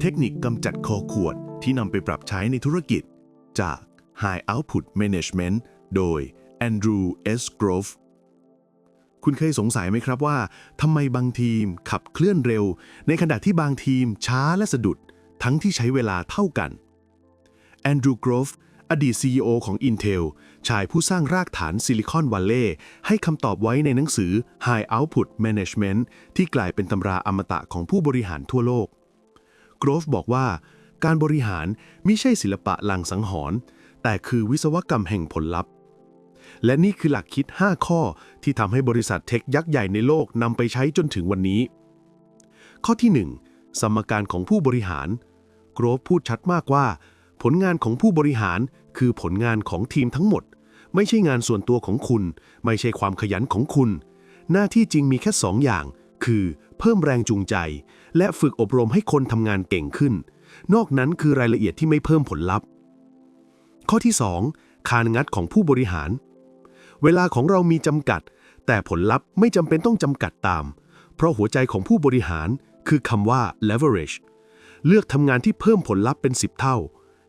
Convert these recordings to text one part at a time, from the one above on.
เทคนิคกำจัดคอขวดที่นำไปปรับใช้ในธุรกิจ จาก High Output Management โดย Andrew S. Grove คุณเคยสงสัยไหมครับว่าทำไมบางทีมขับเคลื่อนเร็ว ในขณะที่บางทีมช้าและสะดุด ทั้งที่ใช้เวลาเท่ากันแอนดรูว์กรอฟอดีต CEO ของ Intel ชายผู้สร้างรากฐานซิลิคอนวัลเลย์ให้คำตอบไว้ในหนังสือ High Output Management ที่กลายเป็นตำราอมตะของผู้บริหารทั่วโลก กรอฟบอกว่า การบริหารไม่ใช่ศิลปะลังสังหรณ์แต่คือวิศวกรรมแห่งผลลัพธ์ และนี่คือหลักคิด 5 ข้อที่ทำให้บริษัทเทคยักษ์ใหญ่ในโลกนำไปใช้จนถึงวันนี้ ข้อที่ 1 สมการของผู้บริหาร โกรฟพูดชัดมากว่า ผลงานของผู้บริหารคือผลงานของทีมทั้งหมด ไม่ใช่งานส่วนตัวของคุณ ไม่ใช่ความขยันของคุณ หน้าที่จริงมีแค่สองอย่าง คือ เพิ่มแรงจูงใจ และฝึกอบรมให้คนทำงานเก่งขึ้น นอกนั้นคือรายละเอียดที่ไม่เพิ่มผลลัพธ์ ข้อที่ 2 คานงัดของผู้บริหาร เวลาของเรามีจำกัด แต่ผลลัพธ์ไม่จำเป็นต้องจำกัดตาม เพราะหัวใจของผู้บริหารคือคำว่า leverage เลือกทำงานที่เพิ่มผลลัพธ์เป็น 10 เท่า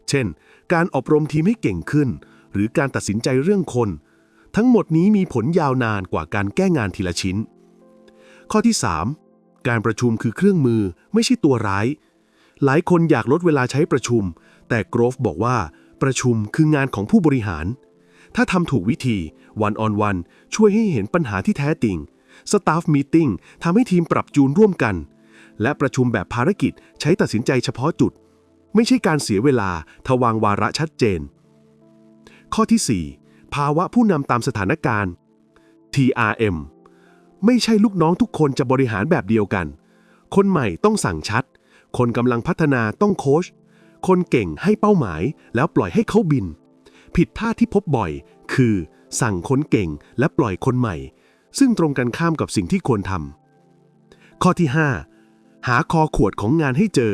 เช่น การอบรมทีมให้เก่งขึ้น หรือการตัดสินใจเรื่องคน ทั้งหมดนี้มีผลยาวนานกว่าการแก้งานทีละชิ้น ข้อที่ 3 การประชุมคือเครื่องมือไม่ใช่ตัวร้าย หลายคนอยากลดเวลาใช้ประชุม แต่โกรฟบอกว่าประชุมคืองานของผู้บริหาร ถ้าทำถูกวิธีวันออนวันช่วยให้เห็นปัญหาที่แท้จริง Staff Meeting ทำให้ทีมปรับจูนร่วมกัน และประชุมแบบภารกิจใช้ตัดสินใจเฉพาะจุด ไม่ใช่การเสียเวลาทวางวาระชัดเจน ข้อที่ 4 ภาวะผู้นำตามสถานการณ์ TRM ไม่ใช่ลูกน้องทุกคนจะบริหารแบบเดียวกัน คนใหม่ต้องสั่งชัด คนกำลังพัฒนาต้องโค้ช คนเก่งให้เป้าหมายแล้วปล่อยให้เขาบิน ผิดพลาดที่พบบ่อย คือ สั่งคนเก่งและปล่อยคนใหม่ ซึ่งตรงกันข้ามกับสิ่งที่ควรทำ ข้อที่ 5 หาคอขวดของงานให้เจอ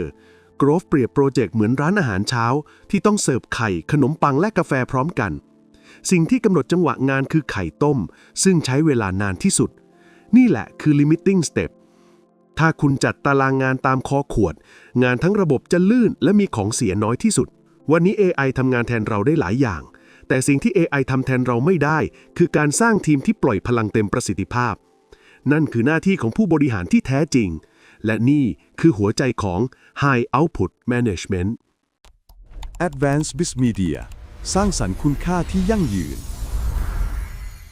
โกรฟเปรียบโปรเจกต์เหมือนร้านอาหารเช้า ที่ต้องเสิร์ฟไข่ ขนมปังและกาแฟพร้อมกันสิ่งที่กำหนดจังหวะงานคือไข่ต้ม ซึ่งใช้เวลานานที่สุด นี่แหละคือ limiting step ถ้าคุณจัดตารางงานตามคอขวด งานทั้งระบบจะลื่นและมีของเสียน้อยที่สุด วันนี้ AI ทำงานแทนเราได้หลายอย่าง แต่สิ่งที่ AI ทำแทนเราไม่ได้ คือการสร้างทีมที่ปล่อยพลังเต็มประสิทธิภาพ นั่นคือหน้าที่ของผู้บริหารที่แท้จริง และนี่คือหัวใจของ High Output Management Advanced Biz Media สร้างสรรค์คุณค่าที่ยั่งยืน